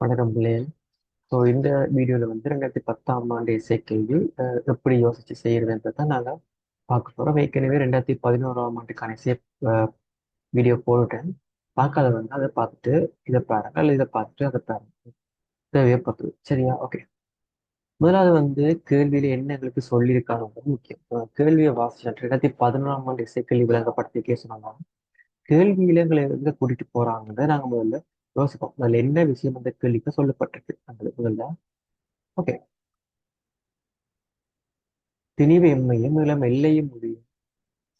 வணக்கம் பிள்ளைகள் ஸோ இந்த வீடியோவில் வந்து ரெண்டாயிரத்தி பத்தாம் ஆண்டு இசைக்கல்வி எப்படி யோசிச்சு செய்யறதுன்றத நாங்கள் பார்க்க போகிறோம் ஏற்கனவே ரெண்டாயிரத்தி பதினோராம் ஆண்டுக்கான இசை வீடியோ போட்டுட்டேன். பார்க்காதவங்க அதை பார்த்துட்டு இதை பாருங்க அல்லது இதை பார்த்துட்டு அதை பாருங்க. தேவையப்பட்டு சரியா? ஓகே முதலாவது வந்து கேள்வியில என்ன எங்களுக்கு சொல்லியிருக்காங்க முக்கியம். கேள்வியை வாசிச்சு. ரெண்டாயிரத்தி பதினோராம் ஆண்டு இசைக்கல்வி விளங்கப்படுத்திக்கே சொன்னாங்க கேள்வியில எங்களை எங்க கூட்டிட்டு போறாங்கன்றத நாங்க முதல்ல யோசிப்போம். அதில் என்ன விஷயம் அந்த கேள்விக்கு சொல்லப்பட்டிருக்கு? அந்த முதல்ல ஓகே திணிவு எம்மையும் இளம் எல்லையும் முடியும்.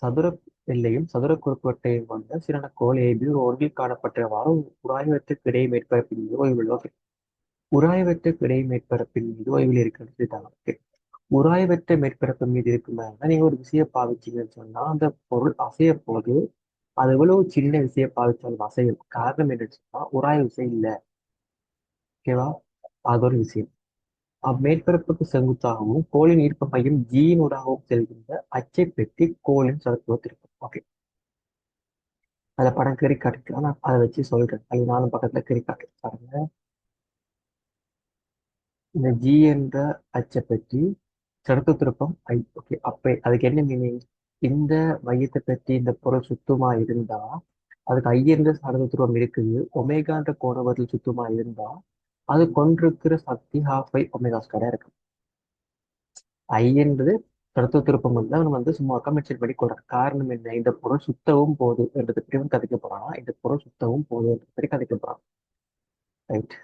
சதுர எல்லையும் சதுர குறுக்குவட்டையும் கொண்ட சிறன கோல் ஏபி ஒரு ஒன்றில் காணப்பட்டவாறு உராய்வற்றுக்கு இடையே மேற்பரப்பின் மீது ஓய்வில் ஓகே. உராய்வற்றுக்கு இடையே மேற்பரப்பின் மீது ஓய்வில் இருக்கிறது சொல்லிட்டாங்க ஓகே. உராய்வற்ற மேற்பரப்பு மீது இருக்குமே நீங்க ஒரு விஷயம் பாவிச்சீங்கன்னு சொன்னா அந்த பொருள் அசைய போது அது எவ்வளவு சின்ன விஷயம் பாவிச்சாலும் அசையும். காரணம் என்னன்னு சொன்னா உராய விசை இல்லை. ஓகேவா அது ஒரு விஷயம். அம்மேற்பரப்புக்கு செங்குத்தாகவும் கோளின் ஈர்ப்பு மையம் ஜீனூடாகவும் செல்கின்ற அச்சை பெட்டி கோளின் சதுரத்திற்கும் ஓகே அதுல படம் கறி காட்டிக்கலாம் நான் அதை வச்சு சொல்றேன். அது நானும் பக்கத்துல கறி காட்டுறேன். பாருங்க. இந்த ஜி என்ற அச்சை பெட்டி சடுத்து திருப்பம் ஐ ஓகே அப்ப அதுக்கு என்ன மீனிங் இந்த மையத்தை பற்றி இந்த பொருள் சுத்தமா இருந்தா அதுக்கு ஐயன்ற என்ற துருவம் இருக்குது. ஒமேகான்ற கோணவரில் சுத்தமா இருந்தா அது கொண்டிருக்கிற சக்தி ஹாஃப் பை ஒமேகா ஸ்கொயரா இருக்கு ஐ என்பது திருப்பம் வந்து அவன் வந்து சும்மா மென்ஷன் பண்ணி கொடுறான் காரணம் என்ன? இந்த பொருள் சுத்தவும் போகுது என்றது பற்றி அவன் கதைக்க போறானா? இந்த பொருள் சுத்தவும் போகுது என்றது பற்றி கதைக்க போறான். ரைட்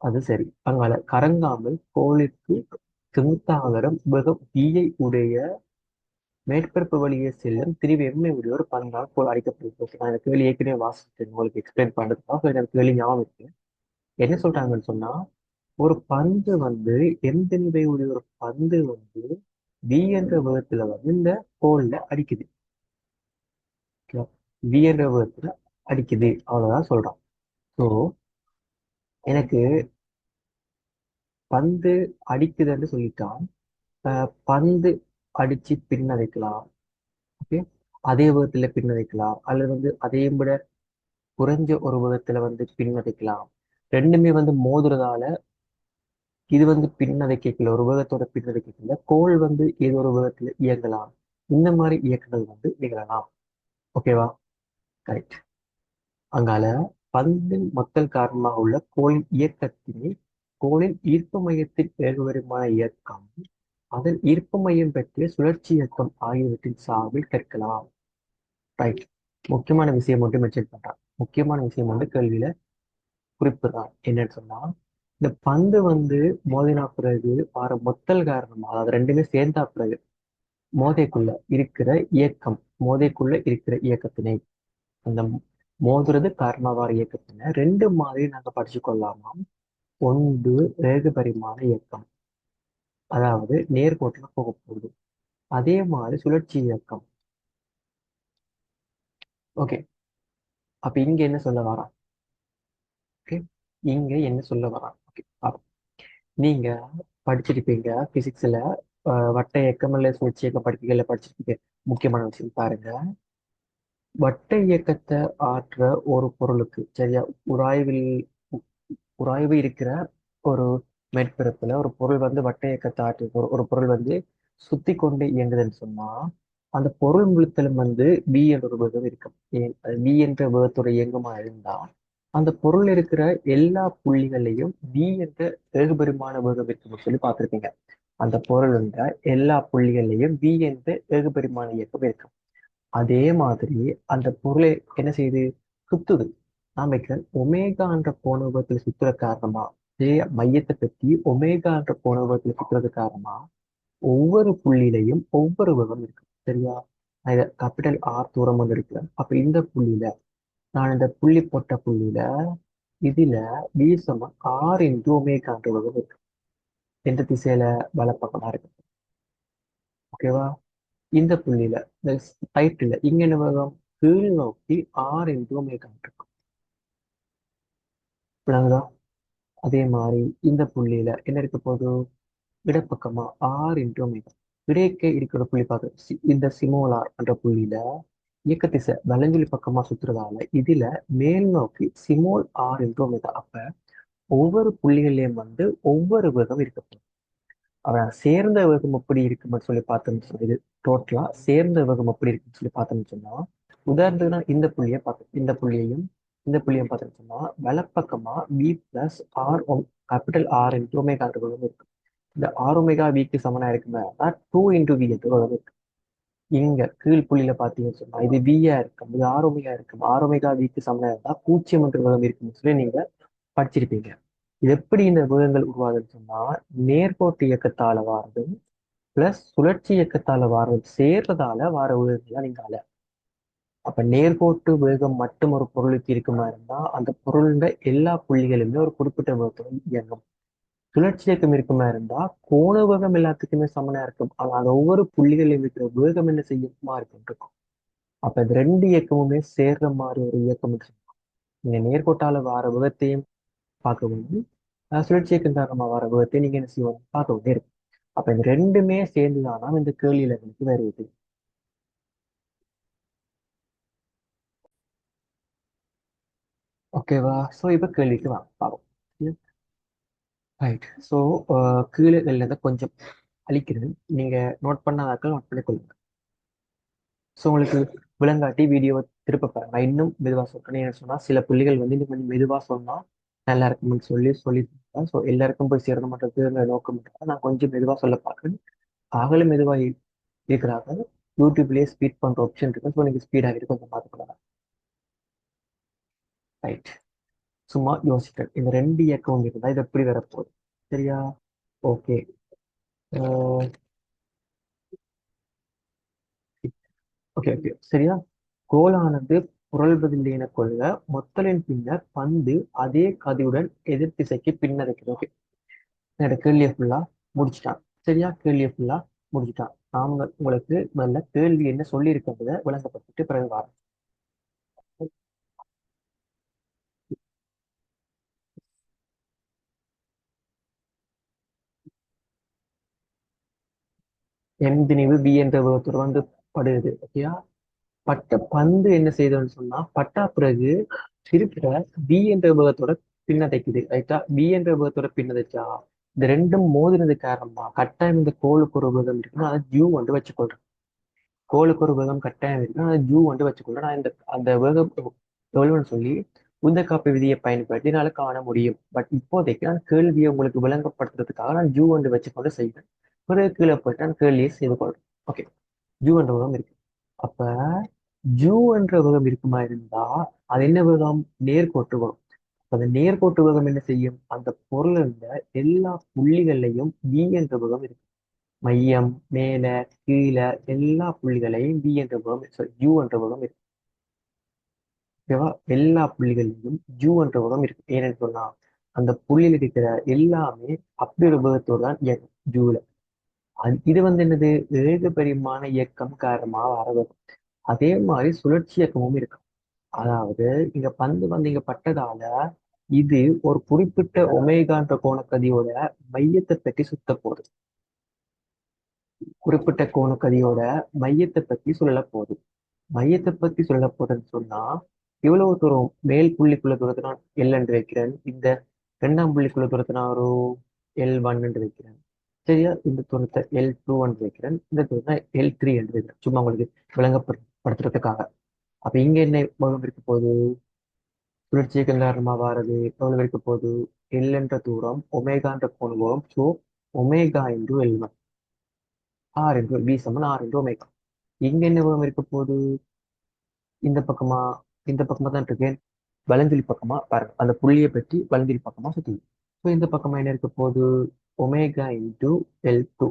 அது சரி. அங்கால கரங்காமல் கோளுக்கு செங்குத்தாகரம் உபகம் தீயை உடைய மேற்பரப்பு வழியே செல்லும் திரிவு உடைய ஒரு பந்தால் போல் அழைக்கப்படுகிறது. நான் இந்த கேள்வி ஏற்கனவே வாசிச்சேன் உங்களுக்கு எக்ஸ்பிளைன் பண்ணுறதுக்காக எனக்கு கேள்வி ஞாபகம் இருக்கு. என்ன சொல்றாங்கன்னு சொன்னா ஒரு பந்து வந்து எந்த உடைய ஒரு பந்து வந்து வி என்ற விதத்துல வந்து இந்த கோல்ல அடிக்குது. வி என்ற விதத்துல அடிக்குது. அவ்வளவுதான் சொல்றான். ஸோ எனக்கு பந்து அடிக்குதுன்னு சொல்லிட்டான். பந்து அடிச்சு பின்ன வைக்கலாம் ஓகே? அதே விதத்துல பின்ன வைக்கலாம் அல்லது வந்து அதே விட குறைஞ்ச ஒரு விதத்துல வந்து பின்ன வைக்கலாம் ரெண்டுமே வந்து மோதுறதால இது வந்து பின்ன வைக்கல ஒரு விதத்தோட பின்ன வைக்கல கோள் வந்து ஏதோ ஒரு விதத்துல இயங்கலாம். இந்த மாதிரி இயக்கங்கள் வந்து நிகழலாம். ஓகேவா? கரெக்ட். அங்கால பந்தின் மக்கள் காரணமாக உள்ள கோலின் இயக்கத்தினை கோளின் ஈர்ப்பு மையத்தின் வேறுவருமான இயக்கம். அதன் ஈர்ப்பு மையம் பற்றிய சுழற்சி இயக்கம் ஆகியவற்றின் சார்பில் கற்கலாம் ரைட் முக்கியமான விஷயம் ஒன்று மென்ஷன் பண்றான். முக்கியமான விஷயம் வந்து கேள்வியில குறிப்பிடுறான். என்னன்னு சொன்னா இந்த பந்து வந்து மோதினா பிறகு வர மொத்தல் காரணமா அதாவது ரெண்டுமே சேர்ந்தா பிறகு மோதைக்குள்ள இருக்கிற இயக்கம் மோதைக்குள்ள இருக்கிற இயக்கத்தினை. அந்த மோதுறது காரணவார இயக்கத்தினை. ரெண்டு மாதிரி நாங்க படிச்சு கொள்ளலாமாம் ஒன்று வேக பரிமாண இயக்கம். அதாவது நேர்கோட்டுல போக போகுது அதே மாதிரி சுழற்சி இயக்கம். ஓகே அப்ப இங்க என்ன சொல்ல வரான்? ஓகே இங்க என்ன சொல்ல வரான்? ஓகே நீங்க படிச்சிருப்பீங்க பிசிக்ஸ்ல வட்ட இயக்கம் இல்ல சுழற்சி இயக்கம் படிப்புகள்ல படிச்சிருப்பீங்க. முக்கியமான விஷயம் பாருங்க. வட்ட இயக்கத்தை ஆற்ற ஒரு பொருளுக்கு சரியா? உராய்வில் உராய்வு இருக்கிற ஒரு மேற்பரப்புல ஒரு பொருள் வந்து வட்ட இயக்கத்தை ஒரு ஒரு பொருள் வந்து சுத்தி கொண்டு இயங்குதுன்னு சொன்னா அந்த பொருள் முழுத்தலும் வந்து பி என்ற ஒரு வேகம் இருக்கும். ஏன் பி என்ற வேகத்தோட இயங்குமா இருந்தா அந்த பொருள் இருக்கிற எல்லா புள்ளிகளையும் பி என்ற ஏகுபரிமாண வேகம் இருக்கும்னு சொல்லி பார்த்துருப்பீங்க. அந்த பொருள் என்ற எல்லா புள்ளிகளையும் பி என்ற ஏகுபரிமாண இயக்கம் இருக்கும். அதே மாதிரி அந்த பொருளை என்ன செய்யுது? சுத்துது நான் ஒமேகான்ற ஒமேகா என்ற சுத்துற காரணமா இதே மையத்தை பற்றி ஒமேகா என்ற கோணவத்தில் சுத்துறது காரணமா ஒவ்வொரு புள்ளியிலையும் ஒவ்வொரு வேகம் இருக்கும் சரியா? நான் இதை கேபிட்டல் ஆர் தூரம் வந்து இருக்கிறேன் அப்ப இந்த புள்ளியில நான் இந்த புள்ளி போட்ட புள்ளியில இதுல பி சமம் ஆர் இன்டு ஒமேகான்ற என்ற இருக்கு. எந்த திசையில வலப்பக்கமா இருக்கு? ஓகேவா இந்த புள்ளியில இந்த சைட்ல இங்க என்ன வேகம் கீழ் நோக்கி ஆர் இன்டு ஒமேகான் இருக்கும் விளங்குதா அதே மாதிரி இந்த புள்ளியில என்ன இருக்க போகுது? இடப்பக்கமா ஆர் இன்டு ஒமேகா இடைக்கே இருக்கிற புள்ளி பார்க்க இந்த சிமோலார் என்ற புள்ளியில இயக்க திசை வலஞ்சுழி பக்கமா சுத்துறதால இதுல மேல் நோக்கி சிமோல் ஆர் இன்டூ ஒமேகா அப்ப ஒவ்வொரு புள்ளிகள்லயும் வந்து ஒவ்வொரு வேகம் இருக்கப்படும் அவன் சேர்ந்த வேகம் எப்படி இருக்குன்னு சொல்லி பார்த்தோம்னு சொல்லி இது டோட்டலா சேர்ந்த வேகம் எப்படி இருக்குன்னு சொல்லி பார்த்தோம்னு சொன்னா உதாரணத்துக்குனா இந்த புள்ளியை பார்த்தோம் இந்த புள்ளியையும் இந்த புள்ளியை பார்த்தோம்னு சொன்னா வலப்பக்கமா P plus R capital R into omega வேகம் இருக்கு. இந்த ஆர் ஒமேகா விக்கு சமனாக இருக்குமே அதான் டூ இன்டூ வி என்ற வேகம் இருக்கு. இங்க கீழ் புள்ளியில பாத்தீங்கன்னு சொன்னா இது வியா இருக்கும் இது ஆர் ஒமேகா இருக்கும். ஆர் ஒமேகா விக்கு சமனாக இருந்தா பூச்சியம் என்ற வேகம் இருக்குன்னு சொல்லி நீங்க படிச்சிருப்பீங்க. இது எப்படி இந்த உலகங்கள் உருவாகுதுன்னு சொன்னா நேர்கோட்டு இயக்கத்தால வாரதும் பிளஸ் சுழற்சி இயக்கத்தால வாரதும் சேர்றதால வார வேகங்கள் நீங்க அலை அப்ப நேர்கோட்டு வேகம் மட்டும் ஒரு பொருளுக்கு இருக்குமா இருந்தா அந்த பொருளோட எல்லா புள்ளிகளுமே ஒரு குறிப்பிட்ட வேகத்துடன் இயங்கும். சுழற்சி இயக்கம் இருக்குமா இருந்தா கோண வேகம் எல்லாத்துக்குமே சமனா இருக்கும். ஆனால் அந்த ஒவ்வொரு புள்ளிகளிலும் இருக்கிற வேகம் என்ன செய்யுமா? இருக்கும் இருக்கும் அப்ப இந்த ரெண்டு இயக்கமுமே சேர்ற மாதிரி ஒரு இயக்கம் இருக்கும் நீங்க நேர்கோட்டால வார வேகத்தையும் பார்க்க வந்து சுழற்சி இயக்கம் காரணமா வர வேகத்தையும் நீங்க என்ன செய்வோம் பார்க்க வேண்டிய இருக்கும். அப்ப இந்த ரெண்டுமே சேர்ந்துதான்? இந்த கேள்வியில எனக்கு வருது ஓகேவா ஸோ இப்போ கேள்விக்கு வாங்க பார்ப்போம் ரைட் ஸோ கீழே எழுத கொஞ்சம் அழிக்கிறது நீங்க நோட் பண்ணாதாக்கள் நோட் பண்ணி கொள்ளுங்க ஸோ உங்களுக்கு விளங்காட்டி வீடியோவை திருப்ப பாருங்க நான் இன்னும் மெதுவாக சொல்கிறேன் என்ன சொன்னால் சில புள்ளிகள் வந்து இன்னும் கொஞ்சம் மெதுவாக சொன்னால் நல்லா இருக்கும்னு சொல்லி சொல்லியிருக்கேன் ஸோ எல்லாருக்கும் போய் சேரணும் மாட்டேங்குது நோக்கம் நான் கொஞ்சம் மெதுவாக சொல்ல பார்க்குறேன் ஆகலும் மெதுவாக இருக்கிறாங்க யூடியூப்லேயே ஸ்பீட் பண்ணுற ஆப்ஷன் இருக்கு ஸோ நீங்கள் ஸ்பீடாக கொஞ்சம் பார்த்துக்கலாம் ரைட் சும்மா யோசிக்க இந்த ரெண்டு இயக்கம் இருந்தா இது எப்படி வரப்போகுது? சரியா? ஓகே ஓகே ஓகே சரியா? கோலானது புரள்வதில்லைன என கொள்க மொத்தலின் பின்னர் பந்து அதே கதியுடன் எதிர் திசைக்கு பின்னடைக்குது ஓகே என்னோட கேள்வியை ஃபுல்லா முடிச்சிட்டான். சரியா? கேள்வியை ஃபுல்லா முடிச்சிட்டான். நாம உங்களுக்கு முதல்ல கேள்வி என்ன சொல்லியிருக்கிறத விளங்கப்பட்டு விளங்கப்பட்டுட்டு பிறகு வாரம் எந்திணிவு பி என்ற வேகத்தோடு வந்து படுகிறது ஓகேயா பட்ட பந்து என்ன செய்யுதுன்னு சொன்னா பட்டா பிறகு இருக்கிற பி என்ற வேகத்தோட பின்னதைக்குது ரைட்டா பி என்ற வேகத்தோட பின்னதைச்சா இந்த ரெண்டும் மோதினது காரணமா கட்டாயம் இந்த கோளுக்கு ஒரு வேகம் இருக்குன்னா அதை ஜூ வந்து வச்சுக்கொள்றேன். கோளுக்கு ஒரு வேகம் கட்டாயம் இருக்குன்னா அதை ஜூ வந்து வச்சுக்கொள்றேன். நான் இந்த அந்த வேகம் எவ்வளவுன்னு சொல்லி உந்த காப்பு விதியை பயன்படுத்தி என்னால காண முடியும். பட் இப்போதைக்கு நான் கேள்வியை உங்களுக்கு விளங்கப்படுத்துறதுக்காக நான் ஜூ வந்து வச்சுக்கொண்டு செய்வேன். பிறகு கீழே போயிட்டு நான் கேள்வியை செய்து கொள்றேன். ஓகே ஜூ என்ற உலகம் இருக்கு. அப்ப ஜூ என்ற உலகம் இருக்குமா இருந்தா அது என்ன வேகம் நேர்கோட்டு வேகம் அந்த நேர்கோட்டு வேகம் என்ன செய்யும்? அந்த பொருள் இருந்த எல்லா புள்ளிகள்லையும் வி என்ற வேகம் இருக்கு. மையம் மேல கீழே எல்லா புள்ளிகளையும் வி என்ற வேகம் சாரி யூ என்ற வேகம் இருக்கு. ஓகேவா எல்லா புள்ளிகளிலும் ஜூ என்ற உலகம் இருக்கு. ஏன்னு சொன்னா அந்த புள்ளியில் இருக்கிற எல்லாமே அப்படி ஒரு வேகத்தோடு தான் இயங்கும். ஜூல அது இது வந்து என்னது? ஏக பெரியமான இயக்கம் காரணமாக வரவேகம் அதே மாதிரி சுழற்சி இயக்கமும் இருக்கும். அதாவது இங்க பந்து வந்து இங்க பட்டதால இது ஒரு குறிப்பிட்ட ஒமேகான்ற கோணக்கதியோட மையத்தை பற்றி சுத்த போகுது. குறிப்பிட்ட கோணக்கதியோட மையத்தை பத்தி சொல்ல போகுது. மையத்தை பத்தி சொல்ல போதுன்னு சொன்னா இவ்வளவு தூரம் மேல் புள்ளிக்குள்ள தூரத்தை நான் எல் என்று வைக்கிறேன் இந்த இரண்டாம் புள்ளிக்குள்ள தூரத்தை நான் ஒரு எல் ஒன் என்று வைக்கிறேன். சரியா? இந்த தூரத்தை எல் டூ என்று வைக்கிறேன். இந்த தூரத்தை எல் த்ரீ எழுதுகிறேன் சும்மா உங்களுக்கு விளங்கப்படுத்துறதுக்காக. அப்ப இங்க என்ன எவ்வளவு இருக்க போகுது? சுழற்சிக்கு காரணமா வாரது எவ்வளவு இருக்க போகுது? எல் என்ற தூரம் ஒமேகான்ற கோணம் ஸோ ஒமேகா என்று எல்வன் ஆர் என்று பி சமன் ஆர் என்று ஒமேகா. இங்க என்ன வேகம் இருக்க போகுது? இந்த பக்கமா? இந்த பக்கமா தான் இருக்கேன். வலஞ்சொலி பக்கமா பாருங்க. அந்த புள்ளியை பற்றி வலஞ்சொலி பக்கமா சுத்தி. ஸோ இந்த பக்கமா என்ன இருக்க போகுது? Omega into L two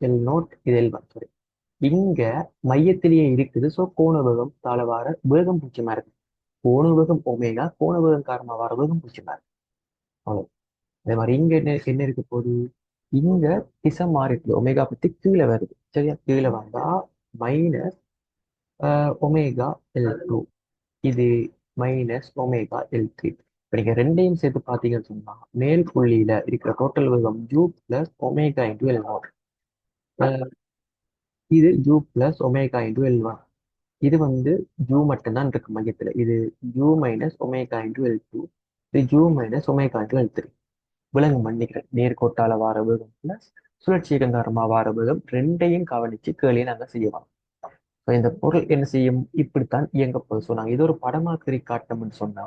L note இது எல் ஒன் சாரி இங்க மையத்திலேயே இருக்குது. ஸோ கோண வேகம் தாழ வார வேகம் பூச்சியமா இருக்கு. கோணவகம் ஒமேகா கோண வேகம் காரணமா வர வேகம் பூச்சியமா இருக்கு. அவ்வளோ அதே மாதிரி இங்க என்ன என்ன இருக்க போகுது? இங்க திசை மாறிட்டு ஒமேகா பத்தி கீழே வருது. சரியா? கீழே வந்தா மைனஸ் ஒமேகா எல் டூ இது மைனஸ் ஒமேகா எல் த்ரீ இப்போ நீங்கள் ரெண்டையும் சேர்த்து பார்த்தீங்கன்னு சொன்னா மேல் புள்ளியில இருக்கிற டோட்டல் வேகம் u plus omega into L one இது u plus omega into L one இது வந்து யூ மட்டும்தான் இருக்கு மையத்துல. இது u minus omega into L two இது u minus omega into L three விலங்கு மன்னிக்கிறேன் நேர்கோட்டால வார வேகம் பிளஸ் சுழற்சி காரணமா வார வேகம் ரெண்டையும் கவனிச்சு கேள்வியை நாங்க செய்யலாம். ஸோ இந்த பொருள் என்ன செய்யும்? இப்படித்தான் இயங்க போகுது. சொன்னாங்க இது ஒரு படமாக்கறி காட்டணும்னு சொன்னா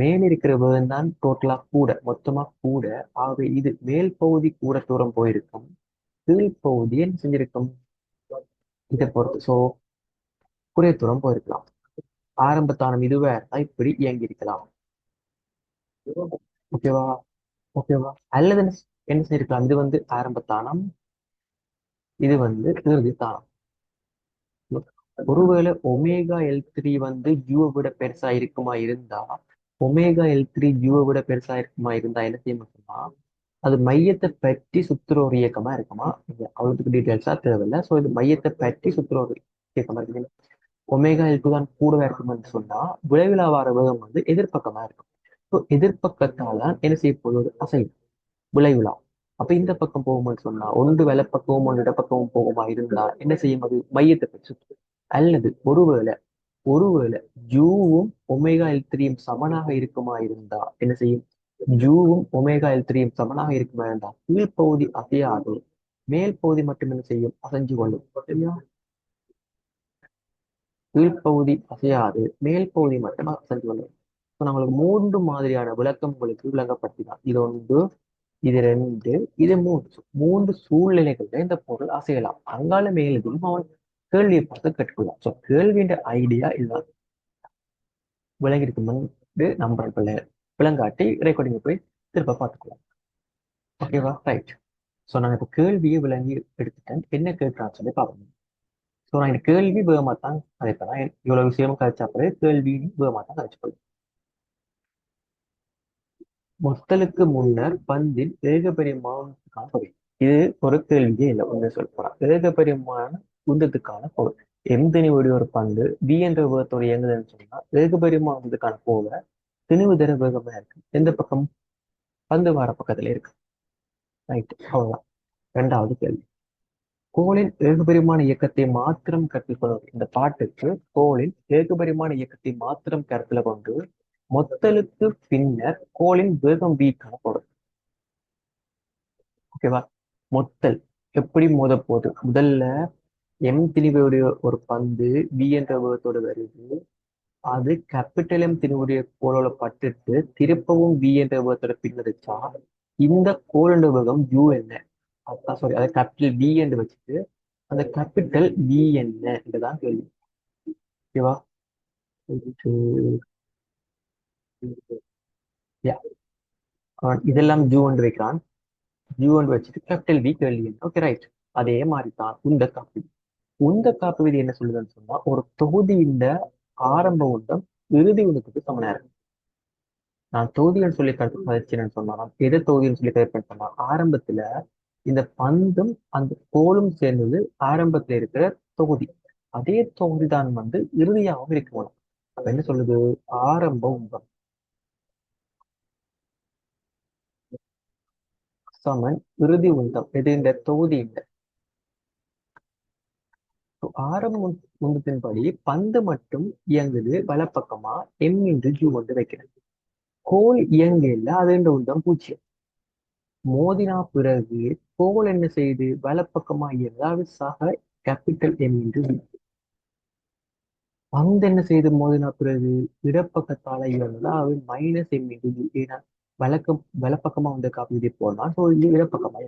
மேல் இருக்கிற வேகம் தான் டோட்டலா கூட மொத்தமா கூட. ஆகவே இது மேல் பகுதி கூட தூரம் போயிருக்கும். கீழ் பகுதி என்ன செஞ்சிருக்கும்? இதை பொறுத்து. சோ குறைய தூரம் போயிருக்கலாம். ஆரம்பத்தானம் இதுவே. இப்படி இயங்கி இருக்கலாம் ஓகேவா ஓகேவா அல்லது என்ன என்ன செஞ்சிருக்கலாம்? இது வந்து ஆரம்பத்தானம் இது வந்து இறுதி தானம். ஒருவேளை ஒமேகா எல் த்ரீ வந்து யூவை விட பெருசா இருக்குமா? இருந்தா ஒமேகா எல் த்ரீ யூவை விட பெருசா இருக்குமா இருந்தா என்ன செய்ய அது மையத்தை பற்றி சுத்துற ஒரு இயக்கமா இருக்குமா? இங்க அவ்வளவுக்கு டீட்டெயில்ஸா தேவையில்லை. ஸோ இது மையத்தை பற்றி சுத்துற ஒரு இயக்கமா இருக்கு. ஒமேகா எல் டூ தான் கூடவே இருக்கும்னு சொன்னா விளைவிலா வார வேகம் வந்து எதிர்ப்பக்கமா இருக்கும். ஸோ எதிர்ப்பக்கத்தால என்ன செய்ய போகுது? அசைவு. விளைவிழா அப்ப இந்த பக்கம் போகும்னு சொன்னா ஒன்று வலப்பக்கமும் ஒன்று இடப்பக்கமும் போகுமா இருந்தா என்ன செய்யும் அது மையத்தை பற்றி சுத்து அல்லது ஒருவேளை ஒருவேளை ஜூவும் ஒமேகா எல் த்ரீயும் சமனாக இருக்குமா இருந்தா என்ன செய்யும்? ஜூவும் ஒமேகா எல் த்ரீயும் சமனாக இருக்குமா இருந்தா கீழ்ப்பகுதி அசையாது மேல் பகுதி மட்டும் என்ன செய்யும்? அசைஞ்சு கொள்ளும். சரியா? கீழ்ப்பகுதி அசையாது. மேல் பகுதி மட்டும் அசைஞ்சு கொள்ளும். ஸோ நம்மளுக்கு மூன்று மாதிரியான விளக்கம் உங்களுக்கு விளங்கப்படுத்தினார் இது ஒன்று இது ரெண்டு இது மூன்று. மூன்று சூழ்நிலைகள்ல இந்த பொருள் அசையலாம். அங்கால மேலதும் அவன் கேள்வியை பார்த்து கற்றுக்கொள்ளலாம் ஸோ கேள்வியின் ஐடியா இதுதான் விளங்கிருக்குமென்று நம்புறேன் பிள்ளை விளங்காட்டி ரெக்கார்டிங்கை போய் திரும்ப பார்த்துக்கலாம் ஓகேவா ரைட் ஸோ நான் இப்போ கேள்வியை விளங்கி எடுத்துட்டேன். என்ன கேட்கறான்னு சொல்லி பார்க்கணும் ஸோ நான் இந்த கேள்வி வேகமாக தான் கதைப்பேன் இவ்வளவு விஷயம் கதைச்சா பிறகு கேள்வி வேகமாக தான் கதைச்சு மொத்தலுக்கு முன்னர் பந்தில் ஏகபெரியமான இது ஒரு கேள்வியே இல்லை ஒன்று சொல்ல போறான் ஏகபெரியமான உந்தத்துக்கான பொருள். எம் ஒரு பந்து பி என்ற வேகத்தோட இயங்குதுன்னு சொன்னா ஏகபரிமாணத்துக்கான போல திணிவு தர வேகமா இருக்கு. எந்த பக்கம்? பந்து வார பக்கத்துல இருக்கு. ரைட் அவ்வளவுதான். ரெண்டாவது கேள்வி. கோளின் ஏகபரிமான இயக்கத்தை மாத்திரம் கருத்தில் கொண்டு இந்த பாட்டுக்கு கோளின் ஏகபரிமான இயக்கத்தை மாத்திரம் கருத்துல கொண்டு மொத்தலுக்கு பின்னர் கோளின் வேகம் வீக்கான காணப்படும் ஓகேவா மொத்தல். எப்படி மோத போகுது முதல்ல எம் திணிவுடைய ஒரு பந்து வி என்ற வேகத்தோட வருது. அது கேபிட்டல் எம் திணிவுடைய கோளோட பட்டுட்டு திருப்பவும் வி என்ற வேகத்தோட பின்னடிச்சா இந்த கோளோட வேகம் யூ என்ன அதான் சாரி அதை கேபிட்டல் வி என்று வச்சுட்டு அந்த கேபிட்டல் வி என்ன என்றுதான் கேள்வி. ஓகேவா இதெல்லாம் ஜூ ஒன்று வைக்கிறான். ஜூ ஒன்று வச்சுட்டு கேபிட்டல் வி கேள்வி ஓகே ரைட் அதே மாதிரி தான் இந்த காப்பி உந்த காப்பு விதி என்ன சொல்லுதுன்னு சொன்னா ஒரு தொகுதியின் ஆரம்ப உந்தம் இறுதி உந்தத்துக்கு சமனா இருக்கு. நான் தொகுதின்னு சொல்லி கருத்து சொன்னா எது தொகுதின்னு சொல்லி கருத்து சொன்னா ஆரம்பத்துல இந்த பந்தும் அந்த கோலும் சேர்ந்தது ஆரம்பத்துல இருக்கிற தொகுதி. அதே தொகுதி தான் வந்து இறுதியாகவும் இருக்க அப்ப என்ன சொல்லுது? ஆரம்ப உந்தம். சமன் இறுதி உந்தம். எது இந்த தொகுதி இந்த? ஆரம்ப உந்தத்தின்படி பந்து மட்டும் இயங்குது வலப்பக்கமா எம் இன்று ஜூ வந்து வைக்கிறது. கோல் இயங்கல அது என்ற உந்தம் பூஜ்ஜியம் மோதினா பிறகு கோல் என்ன செய்து வலப்பக்கமா இயங்குது. சக கேபிட்டல் எம் இன்று பந்து என்ன செய்து மோதினா பிறகு இடப்பக்கத்தால இயங்குது. அது மைனஸ் எம் இன்று வி ஏன்னா வழக்கம் வலப்பக்கமா வந்த காப்பீடு போடலாம் ஸோ இது இடப்பக்கமா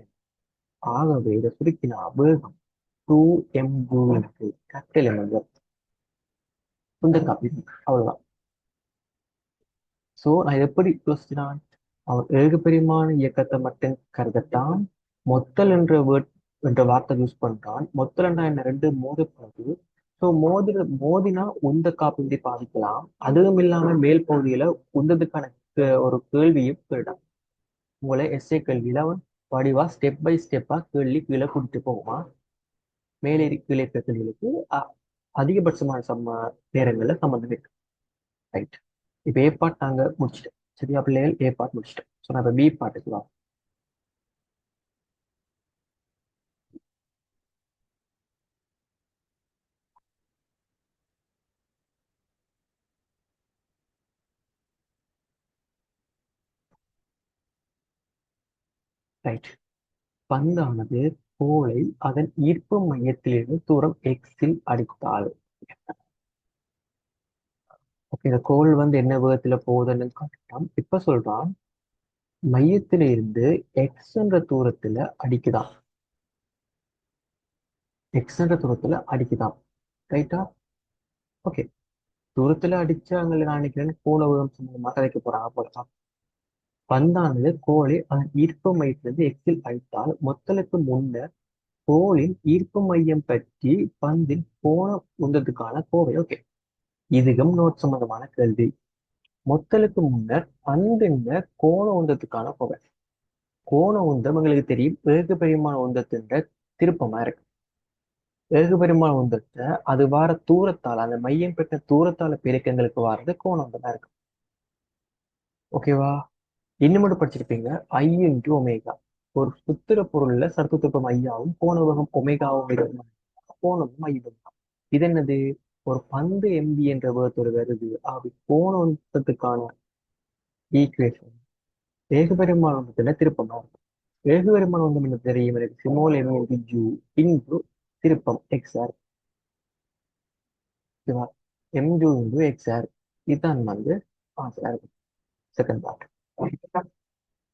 ஆகவே இதை சுருக்கினா வேகம் டூ எம் யூ இருக்கு. கேபிட்டல் இந்த காப்பி. அவ்வளவுதான். ஸோ நான் எப்படி அவன் ஏகபரிமாண இயக்கத்தை மட்டும் கருதட்டான் மொத்தல் என்ற வேர்ட் என்ற வார்த்தை யூஸ் பண்றான் மொத்தல்னா என்ன? ரெண்டு மோதப்படுது ஸோ மோதி மோதினா உந்த காப்பீடு பாதிக்கலாம். அதுவும் இல்லாம மேல் பகுதியில உந்ததுக்கான ஒரு கேள்வியும் கேட்டான். உங்களை எஸ்ஏ கேள்வியில அவன் வடிவா ஸ்டெப் பை ஸ்டெப்பா கேள்வி கீழே கூட்டிட்டு போகுமா? மேலே கீழே பிரச்சனைகளுக்கு அதிகபட்சமான சம்ம நேரங்களில் சம்மந்தம் இருக்கு. ரைட் இப்போ ஏ பார்ட் நாங்கள் முடிச்சிட்டோம். சரியா? பிள்ளைகள் ஏ பார்ட் முடிச்சிட்டோம். ஸோ நான் இப்போ பி பார்ட்டுக்கு வரோம் ரைட் பந்தானது கோளை அதன் ஈர்ப்பு மையத்திலிருந்து தூரம் எக்ஸில் அடித்தால். ஓகே இந்த கோள் வந்து என்ன வேகத்துல போகுதுன்னு காட்டிட்டோம் இப்ப சொல்றான் மையத்தில இருந்து எக்ஸ் என்ற தூரத்துல அடிக்குதாம். எக்ஸ் என்ற தூரத்துல அடிக்குதாம். ரைட்டா ஓகே தூரத்துல அடிச்சு நான் நினைக்கிறேன். கோள வேகம் சம்பந்தமாக கதைக்க போறாங்க போலாம் பந்தானது கோழி அதன் ஈர்ப்பு மையத்திலிருந்து எக்ஸில் அடித்தால் மொத்தலுக்கு முன்னர் கோளின் ஈர்ப்பு மையம் பற்றி பந்தின் போன உந்ததுக்கான கோவை. ஓகே. இதுவும் நோட் சம்பந்தமான கேள்வி. மொத்தலுக்கு முன்னர் பந்தின் கோண உந்தத்துக்கான கோவை. கோண உந்தம் எங்களுக்கு தெரியும். ஏகு பரிமாண உந்தத்தின் திருப்பமா இருக்கு. ஏகு பரிமாண உந்தத்தை அது வார தூரத்தால் அந்த மையம் பெற்ற தூரத்தால பெருக்கங்களுக்கு வாரது கோண உந்தமா இருக்கு. ஓகேவா? இன்னும் மட்டும் படிச்சிருப்பீங்க? ஐ இன்டு ஒமேகா ஒரு சுத்திர பொருள்ல சர்க்கு திருப்பம் ஐயாவும் கோண ஒமேகாவும் இருக்கும் கோணமும் ஐயும் இது என்னது? ஒரு பந்து எம்பி என்ற வேகத்தோடு வருது. அப்படி கோண உந்தத்துக்கான ஈக்குவேஷன் ஏகபெருமான வந்ததுல திருப்பமா இருக்கும். ஏகபெருமான வந்தம் என்ன தெரியும்? எனக்கு சிமோல் எம் ஜூ இன்டு திருப்பம் x R M u into x R இதுதான் வந்து ஆன்சரா இருக்கும் செகண்ட் பார்ட்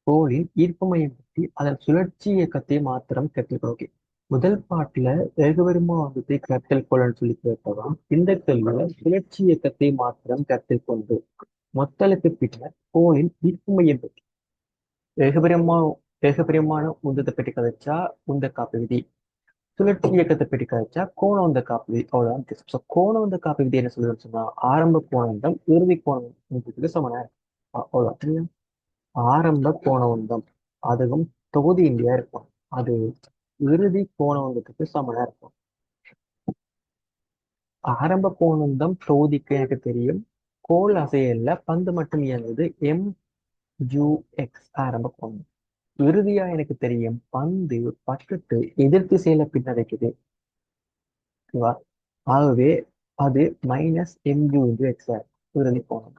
கோளின் ஈர்ப்பு மையம் பற்றி அதன் சுழற்சி இயக்கத்தை மாத்திரம் கற்றுக்கணும் ஓகே முதல் பாட்டுல ஏகபெருமா வந்தத்தை கருத்தில் கொள்ளன்னு சொல்லி கேட்டதாம் இந்த கேள்வியில சுழற்சி இயக்கத்தை மாத்திரம் கருத்தில் கொண்டு. மொத்தலுக்கு பின்னர் கோளின் ஈர்ப்பு மையம் பற்றி. ஏகபெருமா ஏகபெருமான உந்தத்தை பற்றி கதைச்சா உந்த காப்பு விதி. சுழற்சி இயக்கத்தை பற்றி கதைச்சா கோண உந்த காப்பு விதி. அவ்வளவுதான் ஸோ கோண உந்த காப்பு விதி என்ன சொல்லுதுன்னு சொன்னா ஆரம்ப கோணம் இறுதி கோணம் சமனா அவ்வளவுதான். ஆரம்ப கோணவந்தம் அதுவும் தொகுதி இந்தியா இருக்கும் அது இறுதி கோணவந்தத்துக்கு சமனா இருக்கும் ஆரம்ப கோணந்தம் தொகுதிக்கு எனக்கு தெரியும். கோல் அசையல்ல பந்து மட்டும் இயங்குது. எம் ஜூ எக்ஸ் ஆரம்ப கோணம் இறுதியா எனக்கு தெரியும். பந்து பட்டுட்டு எதிர் திசையில பின்னடைக்குது. ஆகவே அது மைனஸ் எம்யூ இன்டு எக்ஸ் இறுதி கோணம்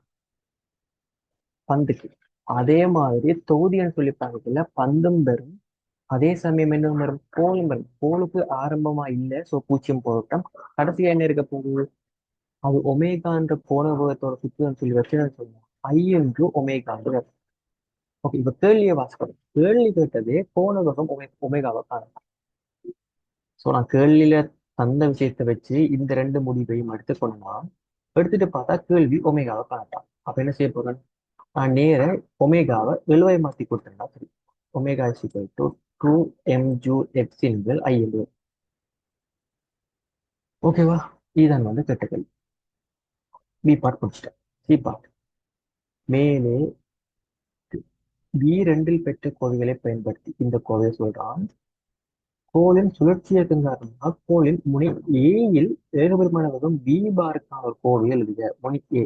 பந்துக்கு. அதே மாதிரி தொகுதின்னு சொல்லி பார்க்கல பந்தும் பெறும் அதே சமயம் என்ன வரும் போலும் வரும் கோலுக்கு ஆரம்பமா இல்லை ஸோ பூச்சியம் போராட்டம் கடைசியா என்ன இருக்க போகுது? அது ஒமேகான்ற கோணபகத்தோட சுற்றுன்னு சொல்லி வச்சு சொல்லுவோம்? ஐ என்று ஒமேகான்ற ஓகே இப்ப கேள்வியை வாசிக்கணும் கேள்வி கேட்டதே கோணபகம் ஒமே ஒமேகாவை காணலாம். ஸோ நான் கேள்வியில தந்த விஷயத்தை வச்சு இந்த ரெண்டு முடிவையும் எடுத்துக்கணும்னா எடுத்துட்டு பார்த்தா கேள்வி ஒமேகாவை காணலாம். அப்ப என்ன செய்ய போறேன் நேர ஒமேகாவை விலுவை மாத்தி கொடுத்துருந்தா சரி. Omega is equal to two M u x இன்கள் I ஓகேவா இதுதான் வந்து கேட்ட பி பார்ட் முடிச்சிட்டேன். சி பார்ட் மேலே பி ரெண்டில் பெற்ற கோவைகளை பயன்படுத்தி இந்த கோவையை சொல்றான். கோலின் சுழற்சி இயக்கம் காரணமாக கோலின் முனை ஏயில் ஏகபெருமான வகம் பி பாருக்கான ஒரு கோவை எழுதுக. முனை ஏ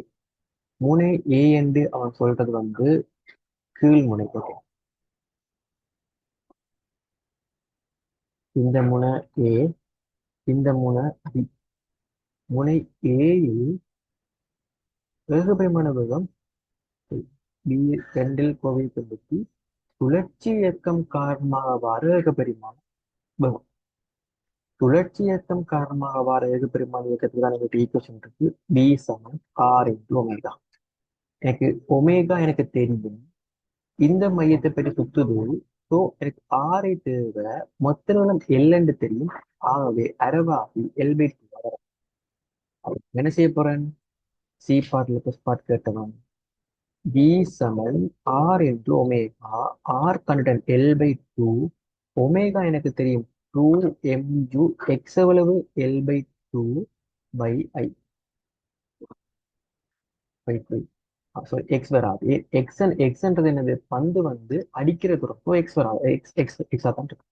முனை ஏ என்று அவன் சொல்றது வந்து கீழ் முனை ஓகே இந்த முனை ஏ இந்த முனை பி முனை ஏயில் ஏகபெருமான வேகம் பி ரெண்டில் கோவை பயன்படுத்தி சுழற்சி இயக்கம் காரணமாக வார ஏகபெருமானம் வேகம். சுழற்சி இயக்கம் காரணமாக வார இயக்கத்துக்கு தான் எங்களுக்கு ஈக்குவேஷன் இருக்கு. பி சமன் ஆர் இன்டு ஒமேகா எனக்கு ஒமேகா எனக்கு தெரியும். இந்த மையத்தை பற்றி சுத்துது. ஸோ எனக்கு ஆரை தேவை மொத்த நீளம் எல்எண்டு தெரியும். ஆகவே அரவாகி எல் பை டூ வர என்ன செய்ய போறேன்? சி பார்ட்ல பிளஸ் பார்ட் கேட்டவன். பி சமன் ஆர் இன்டூ ஒமேகா. ஆர் கண்டன் எல் பை டூ ஒமேகா எனக்கு தெரியும். டூ எம்ஜு எக்ஸ் எவ்வளவு? L by two by I by two sorry x வராது. எக்ஸ் எக்ஸ்ன்றது என்னது? பந்து வந்து அடிக்கிற தூரம் ஸோ எக்ஸ் வராது. எக்ஸ் எக்ஸ் எக்ஸாக தான் இருக்கு.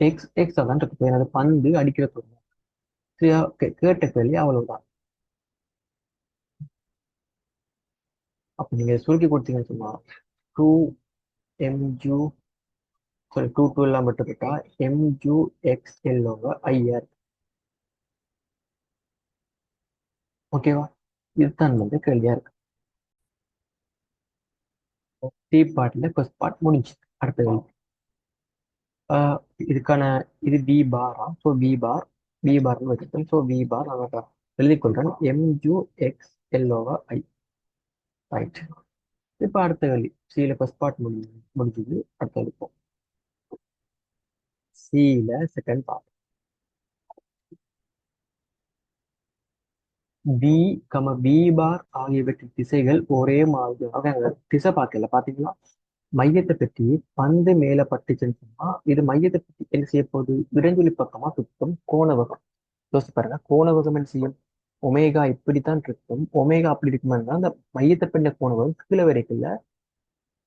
எக்ஸ் எக்ஸாக தான் இருக்கு. எனது பந்து அடிக்கிற தூரம் சரியா கேட்ட கேள்வி அவ்வளவுதான். அப்போ நீங்க சுருக்கி கொடுத்தீங்கன்னு சொன்னா two M u sorry two two எல்லாம் விட்டுக்கிட்டா எம்ஜூ எக்ஸ் எல்லோங்க ஐஆர் ஓகேவா இதுதான் வந்து கேள்வியா இருக்கு. சி பார்ட்டில் ஃபர்ஸ்ட் பார்ட் முடிஞ்சு அடுத்த ஆஹ் இதுக்கான இது பி பாரா ஸோ பி பார் பி பார்னு வச்சுருக்கேன் ஸோ பி பார் நான் எழுதிக் கொள்றேன் எம்யூ எக்ஸ் எல்ஓவா ஐ ரைட் இப்போ அடுத்த கல்வி சியில் ஃபர்ஸ்ட் பார்ட் முடிஞ்சு முடிஞ்சது. அடுத்த எழுப்போம் சியில் second part P comma P bar ஆகியவற்றின் திசைகள் ஒரே மாதிரி திசை பார்க்கல பாத்தீங்களா மையத்தை பற்றி பந்து மேல பட்டுச்சுன்னு சொன்னா இது மையத்தை பற்றி என்ன செய்ய போகுது? இடஞ்சொலி பக்கமா சுத்தம் கோணவகம் யோசிச்சு பாருங்க கோணவகம் என்ன செய்யும்? ஒமேகா இப்படித்தான் இருக்கும். ஒமேகா அப்படி இருக்குமானா அந்த மையத்தை பின்ன கோணவகம் கீழே வரைக்குள்ள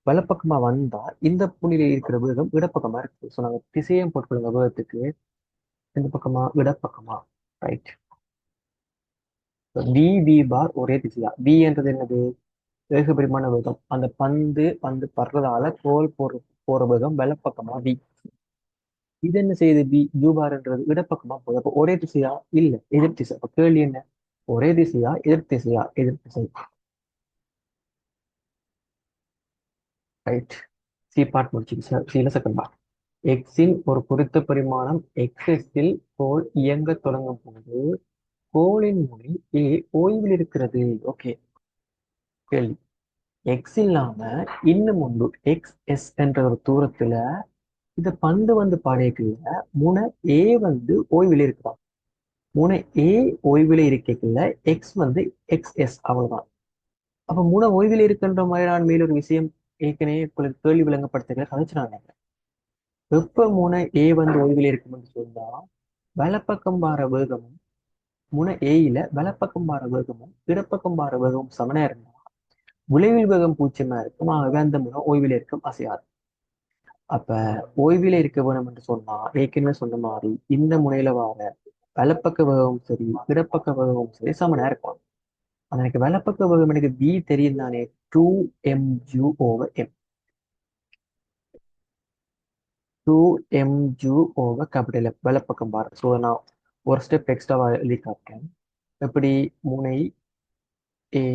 வலப்பக்கமா வந்தா இந்த புள்ளியில இருக்கிற வேகம் இடப்பக்கமா இருக்கு. ஸோ நாங்க திசையம் போட்டுக்கொள்ளுங்க வேகத்துக்கு இந்த பக்கமா இடப்பக்கமா. ரைட் வி பி பார் ஒரே திசையா. பி என்றது என்னது? வேகபரிமாண வேகம். அந்த பந்து பந்து படுறதால கோல் போற போற வேகம் வலப்பக்கமா வி இது என்ன செய்யுது? பி யூ பார்ன்றது இடப்பக்கமா போகுது. அப்போ ஒரே திசையா? இல்ல. எதிர் திசை. அப்ப கேள்வி என்ன? ஒரே திசையா எதிர் திசையா? எதிர் திசை. ரைட் சி பார்ட் முடிச்சு சில செகண்ட் பார்ட் எக்ஸின் ஒரு குறித்த பரிமாணம் எக்ஸஸில் கோல் இயங்க தொடங்கும் போது கோளின் முனை ஏ ஓய்வில் இருக்கிறது. ஓகே கேள்வி. எக்ஸ் இல்லாம இன்னும் ஒன்று எக்ஸ் எஸ் என்ற ஒரு தூரத்துல இந்த பந்து வந்து படையக்குள்ள முனை ஏ வந்து ஓய்வில் இருக்கலாம் முனை ஏ ஓய்வில் இருக்கக்குள்ள எக்ஸ் வந்து எக்ஸ் எஸ் அவ்வளவுதான். அப்ப முனை ஓய்வில் இருக்குன்ற மாதிரி நான் மேல ஒரு விஷயம் ஏற்கனவே உங்களுக்கு கேள்வி விளங்கப்படுத்துகிற கதைச்சு நான் நினைக்கிறேன். வெப்ப முனை ஏ வந்து ஓய்வில் இருக்கும்னு சொன்னா வலப்பக்கம் வர வேகமும் முனை ஏயில வலப்பக்கம் பார வேகமும் இடப்பக்கம் பார வேகமும் சமனா இருந்தா விளைவில் வேகம் பூச்சியமா இருக்கும். ஆகவே அந்த முனை ஓய்வில் இருக்கும் அசையாது. அப்ப ஓய்வில இருக்க வேணும் என்று சொன்னா ஏற்கனவே சொன்ன மாதிரி இந்த முனையில வர வலப்பக்க வேகமும் சரி இடப்பக்க வேகமும் சரி சமனா இருக்கும். அது எனக்கு வலப்பக்க வேகம் எனக்கு பி தெரியும் தானே? Two M u over M two M u over capital வலப்பக்கம் பார். ஸோ நான் ஒரு ஸ்டெப் எக்ஸ்ட்ராவா எழுதி காட்டேன் எப்படி முனை ஏ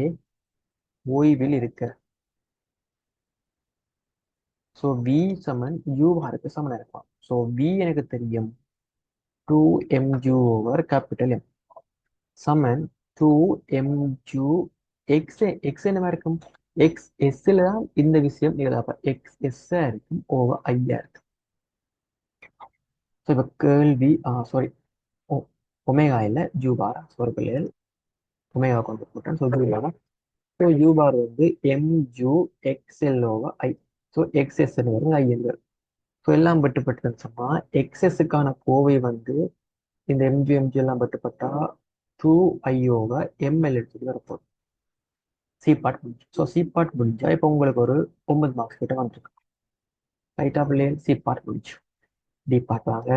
ஓய்வில் இருக்க. ஸோ வி சமன் யூ ஆருக்கு சமன் இருப்பான் ஸோ வி எனக்கு தெரியும். Two M u over capital M சமன் two M u x x என்னவா இருக்கும்? எக்ஸ் எஸ்ல தான் இந்த விஷயம் நிகழப்ப எக்ஸ் எஸ் இருக்கும். ஓவர் ஐயா இருக்கும். ஸோ இப்போ கேள்வி சாரி ஒமேகா இல்லை ஜூபார் பார். பிள்ளைகள் ஒமேகா கொண்டு போட்டேன். ஸோ ஸோ யூபார் வந்து எம்ஜூ எக்ஸ்எல்ஓவா ஐ ஸோ எக்ஸ்எஸ் வருது ஐ ஸோ எல்லாம் பட்டுப்பட்டதுன்னு சொன்னால் எக்ஸ்எஸ்ஸுக்கான கோவை வந்து இந்த எம்ஜி எம்ஜி எல்லாம் பட்டுப்பட்டா டூ ஐஓவை எம்எல் எடுத்துட்டு வரப்போகுது சி பார்ட் முடிஞ்சு ஸோ சி பார்ட் முடிஞ்சா இப்போ உங்களுக்கு ஒரு ஒன்பது மார்க்ஸ் கிட்ட வந்துருக்கு. ரைட்டா பிள்ளைகள் சி பார்ட் முடிஞ்சு டி பார்ட் வாங்க.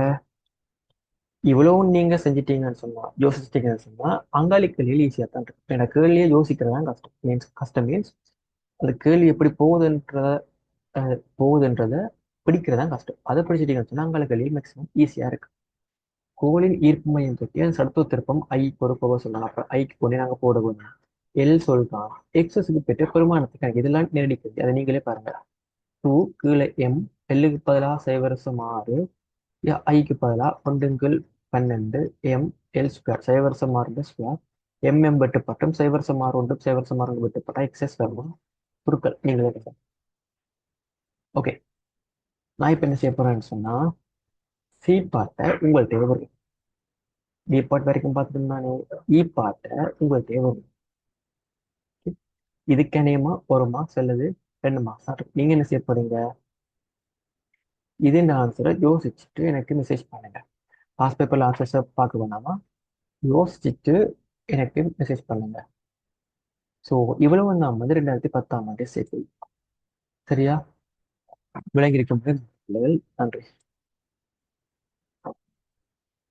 இவ்வளவும் நீங்க செஞ்சிட்டீங்கன்னு சொன்னா யோசிச்சிட்டீங்கன்னு சொன்னா அங்காளி கேள்வியில் ஈஸியா தான் இருக்கு எனக்கு கேள்வியை யோசிக்கிறது தான் கஷ்டம். மீன்ஸ் கஷ்டம் மீன்ஸ் அந்த கேள்வி எப்படி போகுதுன்ற போகுதுன்றத பிடிக்கிறது தான் கஷ்டம். அதை பிடிச்சிட்டீங்கன்னு சொன்னா அங்காளி கேள்வி மேக்ஸிமம் ஈஸியா இருக்கு. கோளின் ஈர்ப்பு மையம் தொட்டி அந்த சடுத்து திருப்பம் ஐ பொறுப்பவ சொன்னாங்க அப்புறம் ஐக்கு கொண்டு நாங்க போடுவோம் எல் சொல்றான். எக்ஸஸுக்கு பெற்ற பெருமானத்துக்கு எனக்கு இதெல்லாம் நேரடி கேள்வி அதை நீங்களே பாருங்க. டூ கீழே எம் எல்லுக்கு பதிலாக சைவரசம் ஆறு. ஐக்கு பதிலாக ஒன்றுங்கள் பன்னெண்டு எம் எல் ஸ்கொயர் சைவரசம் ஆறு ஸ்கொயர் எம் எம் வெட்டுப்பட்டும் சைவரசம் ஆறு ஒன்று சைவரசம் ஆறு வெட்டுப்பட்டா எக்ஸஸ் வருமா குறுக்கள். நீங்களே ஓகே நான் இப்போ என்ன செய்ய போகிறேன்னு சொன்னால் சி பார்ட்டை உங்கள்கிட்ட வரும். பி பார்ட் வரைக்கும் பார்த்துருந்தானே இ e பார்ட்டை உங்கள்கிட்ட வரும். இதுக்கு ஒரு மார்க்ஸ் அல்லது ரெண்டு மார்க்ஸ் நீங்கள் என்ன செய்ய போகிறீங்க இது இந்த ஆன்சரை யோசிச்சுட்டு எனக்கு மெசேஜ் பண்ணுங்க. பாஸ் பேப்பர் ஆன்சர்ஸை பார்க்க வேணாமா? யோசிச்சுட்டு எனக்கு மெசேஜ் பண்ணுங்க. ஸோ இவ்வளவு நாம் வந்து ரெண்டாயிரத்தி பத்தாம் ஆண்டு சேர்த்து சரியா? விளங்கியிருக்கும் நன்றி.